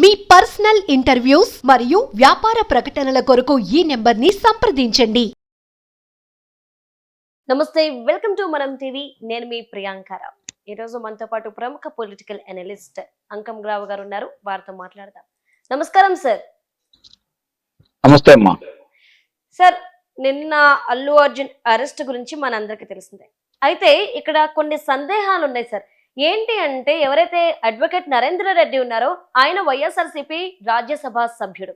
మీ personal interviews మరియు వ్యాపార ప్రకటనల కొరకు ఈ నెంబర్ని సంప్రదించండి. నమస్తే వెల్కమ్ టు మనం టీవీ. నేను మీ ప్రియాంకారావు ఈరోజు మనతో పాటు ప్రముఖ పొలిటికల్ అనలిస్ట్ అంకం రావు గారు ఉన్నారు. వారితో మాట్లాడదాం. నమస్కారం సార్. నమస్తే అమ్మా. సార్ నిన్న అల్లు అర్జున్ అరెస్ట్ గురించి మనందరికీ తెలిసిందే. అయితే ఇక్కడ కొన్ని సందేహాలు ఉన్నాయి సార్. ఏంటి అంటే ఎవరైతే అడ్వకేట్ నరేంద్ర రెడ్డి ఉన్నారో ఆయన వైఎస్ఆర్సీపీ రాజ్యసభ సభ్యుడు.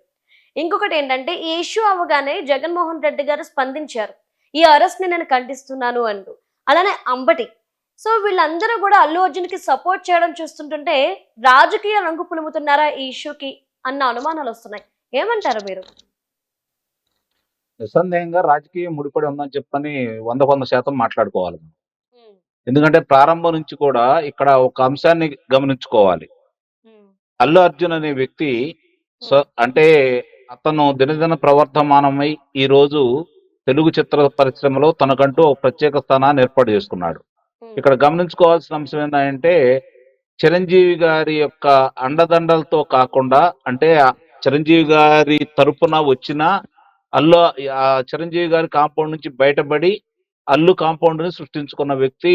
ఇంకొకటి ఏంటంటే ఈ ఇష్యూ అవ్వగానే జగన్మోహన్ రెడ్డి గారు స్పందించారు. ఈ అరెస్ట్ని నేను ఖండిస్తున్నాను అంటూ. అలానే అంబటి. సో వీళ్ళందరూ కూడా అల్లు అర్జున్కి సపోర్ట్ చేయడం చూస్తుంటుంటే రాజకీయ రంగు పులుముతున్నారా ఈ ఇష్యూకి అన్న అనుమానాలు వస్తున్నాయి. ఏమంటారు మీరు? నిస్సందేహంగా రాజకీయం ముడిపడి ఉందని చెప్పని వంద వంద శాతం మాట్లాడుకోవాలి ఎందుకంటే ప్రారంభం నుంచి కూడా ఇక్కడ ఒక అంశాన్ని గమనించుకోవాలి. అల్లు అర్జున్ అనే వ్యక్తి అంటే అతను దినదిన ప్రవర్ధమానమై ఈ రోజు తెలుగు చిత్ర పరిశ్రమలో తనకంటూ ఒక ప్రత్యేక స్థానాన్ని ఏర్పాటు చేసుకున్నాడు. ఇక్కడ గమనించుకోవాల్సిన అంశం ఏంటంటే చిరంజీవి గారి యొక్క అండదండలతో కాకుండా అంటే చిరంజీవి గారి తరపున వచ్చిన అల్లు ఆ చిరంజీవి గారి కాంపౌండ్ నుంచి బయటపడి అల్లు కాంపౌండ్ని సృష్టించుకున్న వ్యక్తి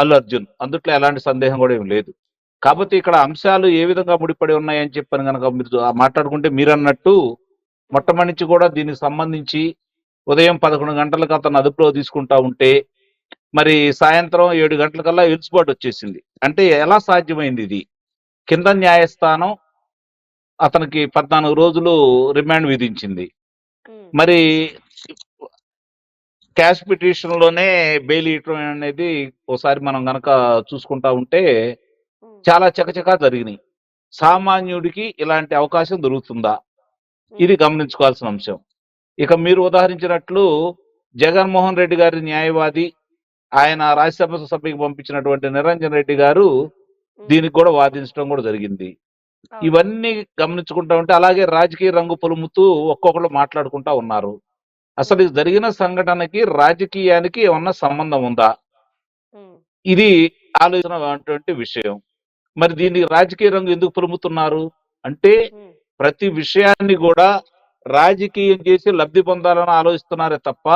అల్లు అర్జున్. అందుట్లో ఎలాంటి సందేహం కూడా ఏం లేదు. కాకపోతే ఇక్కడ అంశాలు ఏ విధంగా ముడిపడి ఉన్నాయని చెప్పని కనుక మీరు మాట్లాడుకుంటే మీరు అన్నట్టు మొట్టమొదటి కూడా దీనికి సంబంధించి ఉదయం పదకొండు గంటలకు అతను అదుపులో తీసుకుంటా ఉంటే మరి సాయంత్రం ఏడు గంటలకల్లా ఎలిసిబాటు వచ్చేసింది. అంటే ఎలా సాధ్యమైంది ఇది? కింద న్యాయస్థానం అతనికి పద్నాలుగు రోజులు రిమాండ్ విధించింది. మరి క్యాష్ పిటిషన్లోనే బెయిల్ ఇవ్వడం అనేది ఒకసారి మనం గనక చూసుకుంటా ఉంటే చాలా చకచకా జరిగినాయి. సామాన్యుడికి ఇలాంటి అవకాశం దొరుకుతుందా? ఇది గమనించుకోవాల్సిన అంశం. ఇక మీరు ఉదాహరించినట్లు జగన్మోహన్ రెడ్డి గారి న్యాయవాది ఆయన రాజ్యసభ సభ్యుకి పంపించినటువంటి నిరంజన్ రెడ్డి గారు దీనికి కూడా వాదించడం కూడా జరిగింది. ఇవన్నీ గమనించుకుంటా ఉంటే అలాగే రాజకీయ రంగు పొలుముతూ ఒక్కొక్కరు మాట్లాడుకుంటా ఉన్నారు. అసలు జరిగిన సంఘటనకి రాజకీయానికి ఏమన్నా సంబంధం ఉందా? ఇది ఆలోచన విషయం. మరి దీనికి రాజకీయ రంగు ఎందుకు పొలుముతున్నారు అంటే ప్రతి విషయాన్ని కూడా రాజకీయం చేసి లబ్ధి పొందాలని ఆలోచిస్తున్నారే తప్ప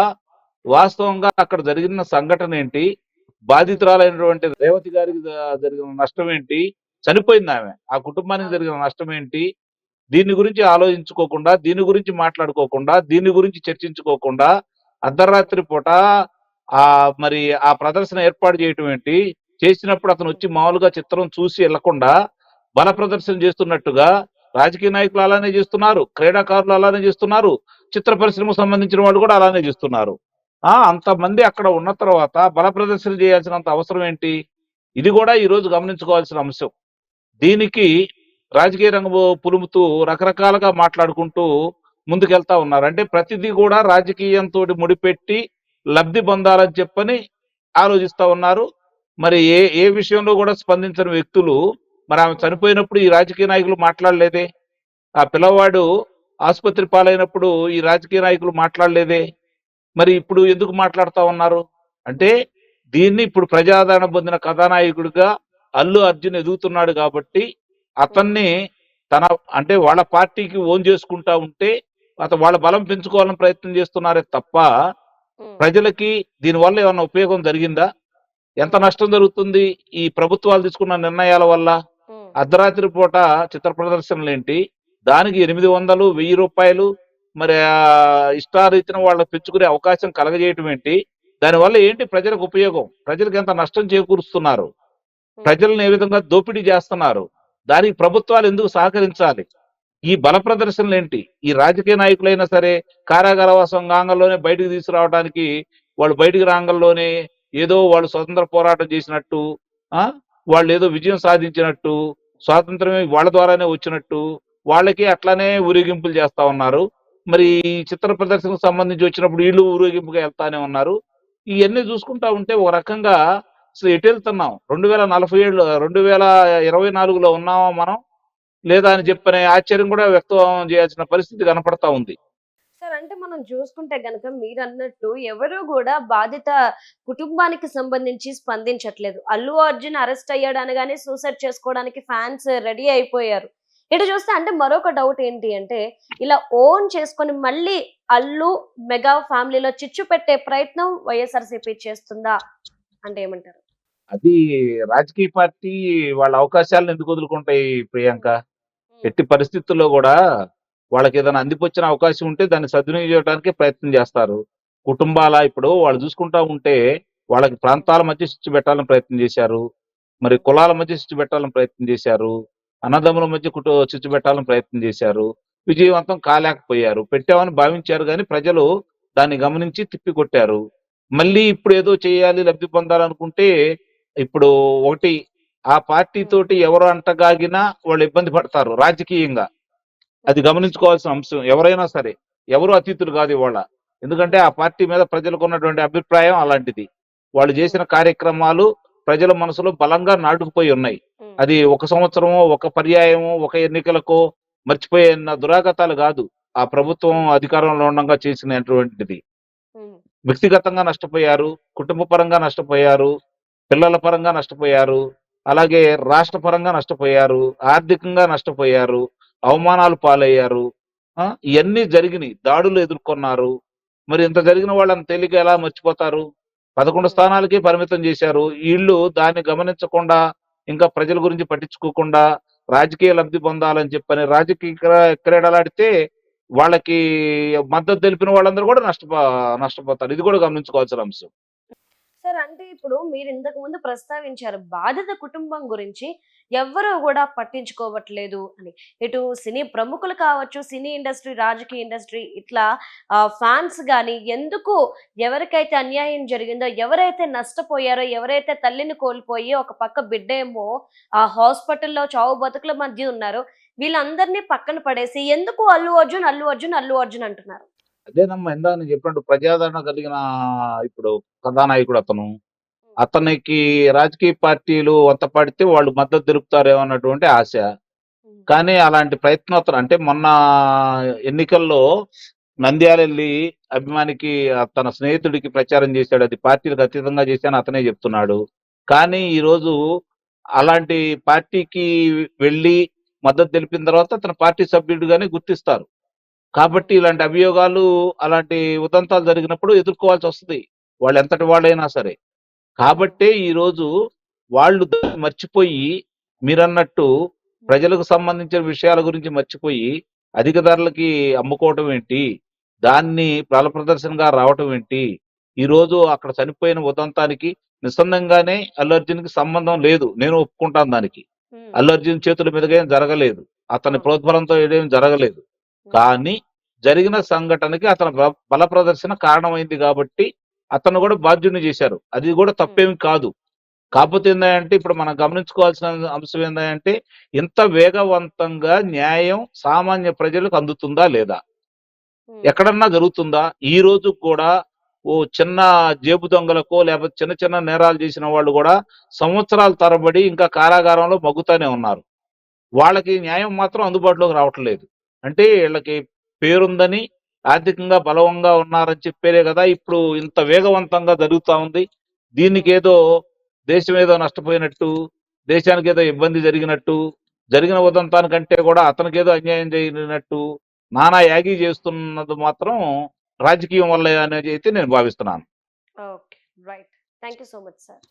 వాస్తవంగా అక్కడ జరిగిన సంఘటన ఏంటి? బాధితురాలైనటువంటి రేవతి గారికి జరిగిన నష్టం ఏంటి? చనిపోయింది ఆమె. ఆ కుటుంబానికి జరిగిన నష్టం ఏంటి? దీని గురించి ఆలోచించుకోకుండా దీని గురించి మాట్లాడుకోకుండా దీని గురించి చర్చించుకోకుండా అర్ధరాత్రి పూట ఆ మరి ఆ ప్రదర్శన ఏర్పాటు చేయటం ఏంటి? చేసినప్పుడు అతను వచ్చి మామూలుగా చిత్రం చూసి వెళ్ళకుండా బల ప్రదర్శన చేస్తున్నట్టుగా రాజకీయ నాయకులు అలానే చేస్తున్నారు క్రీడాకారులు అలానే చేస్తున్నారు చిత్ర పరిశ్రమకు సంబంధించిన వాళ్ళు కూడా అలానే చేస్తున్నారు. ఆ అంతమంది అక్కడ ఉన్న తర్వాత బల ప్రదర్శన చేయాల్సినంత అవసరం ఏంటి? ఇది కూడా ఈ రోజు గమనించుకోవాల్సిన అంశం. దీనికి రాజకీయ రంగం పులుముతూ రకరకాలుగా మాట్లాడుకుంటూ ముందుకెళ్తా ఉన్నారు. అంటే ప్రతిదీ కూడా రాజకీయంతో ముడిపెట్టి లబ్ధి పొందాలని చెప్పని ఆలోచిస్తా ఉన్నారు. మరి ఏ ఏ విషయంలో కూడా స్పందించని వ్యక్తులు మరి ఆమె చనిపోయినప్పుడు ఈ రాజకీయ నాయకులు మాట్లాడలేదే? ఆ పిల్లవాడు ఆసుపత్రి పాలైనప్పుడు ఈ రాజకీయ నాయకులు మాట్లాడలేదే? మరి ఇప్పుడు ఎందుకు మాట్లాడుతా ఉన్నారు? అంటే దీన్ని ఇప్పుడు ప్రజాదరణ పొందిన కథానాయకుడిగా అల్లు అర్జున్ ఎదుగుతున్నాడు కాబట్టి అతన్ని తన అంటే వాళ్ళ పార్టీకి ఓన్ చేసుకుంటా ఉంటే అతను వాళ్ళ బలం పెంచుకోవాలని ప్రయత్నం చేస్తున్నారే తప్ప ప్రజలకి దీనివల్ల ఏమైనా ఉపయోగం జరిగిందా? ఎంత నష్టం జరుగుతుంది ఈ ప్రభుత్వాలు తీసుకున్న నిర్ణయాల వల్ల? అర్ధరాత్రి పూట చిత్ర ప్రదర్శనలు ఏంటి దానికి ఎనిమిది వందలు వెయ్యి రూపాయలు మరి ఇష్టారీతిన వాళ్ళకి పెంచుకునే అవకాశం కలగజేయటం ఏంటి? దానివల్ల ఏంటి ప్రజలకు ఉపయోగం? ప్రజలకు ఎంత నష్టం చేకూరుస్తున్నారు? ప్రజలను ఏ విధంగా దోపిడీ చేస్తున్నారు? దానికి ప్రభుత్వాలు ఎందుకు సహకరించాలి? ఈ బల ప్రదర్శనలు ఏంటి? ఈ రాజకీయ నాయకులైనా సరే కారాగారవాసం ఆంగంలోనే బయటకు తీసుకురావడానికి వాళ్ళు బయటికి రాంగంలోనే ఏదో వాళ్ళు స్వతంత్ర పోరాటం చేసినట్టు ఆ? వాళ్ళు ఏదో విజయం సాధించినట్టు స్వాతంత్రమే వాళ్ళ ద్వారానే వచ్చినట్టు వాళ్ళకి అట్లానే ఊరేగింపులు చేస్తా ఉన్నారు. మరి ఈ చిత్ర ప్రదర్శనకు సంబంధించి వచ్చినప్పుడు వీళ్ళు ఊరేగింపుగా వెళ్తానే ఉన్నారు. ఇవన్నీ చూసుకుంటా ఉంటే ఒక రకంగా అసలు ఎటు వెళ్తున్నాం? రెండు వేల నలభై ఏడులో రెండు వేల ఇరవై నాలుగులో ఉన్నామా మనం? లేదా అని చెప్పనే ఆశ్చర్యం కూడా వ్యక్తం చేయాల్సిన పరిస్థితి కనపడతా ఉంది. సార్ అంటే మనం చూసుకుంటే గనక మీరు అన్నట్టు ఎవరు కూడా బాధిత కుటుంబానికి సంబంధించి స్పందించట్లేదు. అల్లు అర్జున్ అరెస్ట్ అయ్యాడు అనగానే సూసైడ్ చేసుకోవడానికి ఫ్యాన్స్ రెడీ అయిపోయారు. ఇటు చూస్తే అంటే మరొక డౌట్ ఏంటి అంటే ఇలా ఓన్ చేసుకొని మళ్ళీ అల్లు మెగా ఫ్యామిలీలో చిచ్చు పెట్టే ప్రయత్నం వైఎస్ఆర్సీపీ చేస్తుందా? అంటే ఏమంటారు? అది రాజకీయ పార్టీ వాళ్ళ అవకాశాలను ఎందుకు వదులుకుంటాయి ప్రియాంక? ఎట్టి పరిస్థితుల్లో కూడా వాళ్ళకి ఏదైనా అందిపొచ్చిన అవకాశం ఉంటే దాన్ని సద్వినియోగం చేయడానికి ప్రయత్నం చేస్తారు. కుటుంబాల ఇప్పుడు వాళ్ళు చూసుకుంటా ఉంటే వాళ్ళకి ప్రాంతాల మధ్య శిక్ష పెట్టాలని ప్రయత్నం చేశారు. మరి కులాల మధ్య శిక్ష పెట్టాలని ప్రయత్నం చేశారు. అన్నదమ్ముల మధ్య కుటు చిచ్చు పెట్టాలని ప్రయత్నం చేశారు. విజయవంతం కాలేకపోయారు. పెట్టామని భావించారు కానీ ప్రజలు దాన్ని గమనించి తిప్పికొట్టారు మళ్ళీ ఇప్పుడు ఏదో చేయాలి లబ్ధి పొందాలనుకుంటే ఇప్పుడు ఒకటి ఆ పార్టీ తోటి ఎవరు అంటగాగినా వాళ్ళు ఇబ్బంది పడతారు రాజకీయంగా. అది గమనించుకోవాల్సిన అంశం. ఎవరైనా సరే ఎవరు అతీతులు కాదు ఇవాళ. ఎందుకంటే ఆ పార్టీ మీద ప్రజలకు ఉన్నటువంటి అభిప్రాయం అలాంటిది. వాళ్ళు చేసిన కార్యక్రమాలు ప్రజల మనసులో బలంగా నాటుకుపోయి ఉన్నాయి. అది ఒక సంవత్సరమో ఒక పర్యాయమో ఒక ఎన్నికలకో మర్చిపోయిన దురాగతాలు కాదు. ఆ ప్రభుత్వం అధికారంలో ఉండగా చేసినటువంటిది. వ్యక్తిగతంగా నష్టపోయారు కుటుంబ పరంగా నష్టపోయారు పిల్లల పరంగా నష్టపోయారు అలాగే రాష్ట్ర పరంగా నష్టపోయారు ఆర్థికంగా నష్టపోయారు అవమానాలు పాలయ్యారు ఆ, ఇవన్నీ జరిగినాయి దాడులు ఎదుర్కొన్నారు. మరి ఇంత జరిగిన వాళ్ళని తేలిక ఎలా మర్చిపోతారు? పదకొండు స్థానాలకే పరిమితం చేశారు. వీళ్ళు దాన్ని గమనించకుండా ఇంకా ప్రజల గురించి పట్టించుకోకుండా రాజకీయ లబ్ధి పొందాలని చెప్పని రాజకీయ క్రీడలాడితే వాళ్ళకి మద్దతు తెలిపిన వాళ్ళందరూ కూడా నష్టపో నష్టపోతారు. ఇది కూడా గమనించుకోవాల్సిన అంశం. సార్ అంటే ఇప్పుడు మీరు ఇంతకు ముందు ప్రస్తావించారు బాధిత కుటుంబం గురించి ఎవ్వరూ కూడా పట్టించుకోవట్లేదు అని. ఇటు సినీ ప్రముఖులు కావచ్చు సినీ ఇండస్ట్రీ రాజకీయ ఇండస్ట్రీ ఇట్లా ఫ్యాన్స్ కానీ ఎందుకు ఎవరికైతే అన్యాయం జరిగిందో ఎవరైతే నష్టపోయారో ఎవరైతే తల్లిని కోల్పోయి ఒక పక్క బిడ్డ ఏమో ఆ హాస్పిటల్లో చావు బతుకుల మధ్య ఉన్నారో వీళ్ళందరినీ పక్కన పడేసి ఎందుకు అల్లు అర్జున్ అల్లు అర్జున్ అల్లు అర్జున్ అంటున్నారు? అదేనమ్మా ఇందాక నేను చెప్పినట్టు ప్రజాదరణ కలిగిన ఇప్పుడు కథానాయకుడు అతను. అతనికి రాజకీయ పార్టీలు వంత పడితే వాళ్ళు మద్దతు తెలుపుతారేమో అన్నటువంటి ఆశ. కానీ అలాంటి ప్రయత్నం అతను అంటే మొన్న ఎన్నికల్లో నంద్యాల వెళ్ళి అభిమానికి తన స్నేహితుడికి ప్రచారం చేశాడు. అది పార్టీలకు అతీతంగా చేశాను అతనే చెప్తున్నాడు. కానీ ఈ రోజు అలాంటి పార్టీకి వెళ్ళి మద్దతు తెలిపిన తర్వాత అతను పార్టీ సభ్యుడిగానే గుర్తిస్తారు. కాబట్టి ఇలాంటి అభియోగాలు అలాంటి ఉదంతాలు జరిగినప్పుడు ఎదుర్కోవాల్సి వస్తుంది. వాళ్ళు ఎంతటి వాళ్ళైనా సరే. కాబట్టే ఈ రోజు వాళ్ళు మర్చిపోయి మీరన్నట్టు ప్రజలకు సంబంధించిన విషయాల గురించి మర్చిపోయి అధిక ధరలకి అమ్ముకోవటం ఏంటి? దాన్ని ప్రల ప్రదర్శనగా రావటం ఏంటి? ఈ రోజు అక్కడ చనిపోయిన ఉదంతానికి నిస్సందంగానే అల్లు అర్జున్కి సంబంధం లేదు. నేను ఒప్పుకుంటాను దానికి. అల్లు అర్జున్ చేతుల మీదుగా ఏం జరగలేదు. అతని ప్రోద్బలంతో ఏం జరగలేదు. కానీ జరిగిన సంఘటనకి అతని బల ప్రదర్శన కారణమైంది కాబట్టి అతను కూడా బాధ్యుని చేశారు. అది కూడా తప్పేమి కాదు. కాకపోతే ఏంటంటే ఇప్పుడు మనం గమనించుకోవాల్సిన అంశం ఏంటంటే ఇంత వేగవంతంగా న్యాయం సామాన్య ప్రజలకు అందుతుందా లేదా. ఎక్కడన్నా జరుగుతుందా? ఈ రోజు కూడా ఓ చిన్న జేబు దొంగలకో లేకపోతే చిన్న చిన్న నేరాలు చేసిన వాళ్ళు కూడా సంవత్సరాల తరబడి ఇంకా కారాగారంలో మగ్గుతానే ఉన్నారు. వాళ్ళకి న్యాయం మాత్రం అందుబాటులోకి రావట్లేదు. అంటే వీళ్ళకి పేరుందని ఆర్థికంగా బలవంగా ఉన్నారని చెప్పేరే కదా. ఇప్పుడు ఇంత వేగవంతంగా జరుగుతా ఉంది. దీనికి ఏదో దేశం ఏదో నష్టపోయినట్టు దేశానికి ఏదో ఇబ్బంది జరిగినట్టు జరిగిన ఉదంతానికంటే కూడా అతనికి ఏదో అన్యాయం జరిగినట్టు నానా యాగి చేస్తున్నది మాత్రం రాజకీయం వల్ల అనేది అయితే నేను భావిస్తున్నాను. Okay. Right. Thank you so much sir.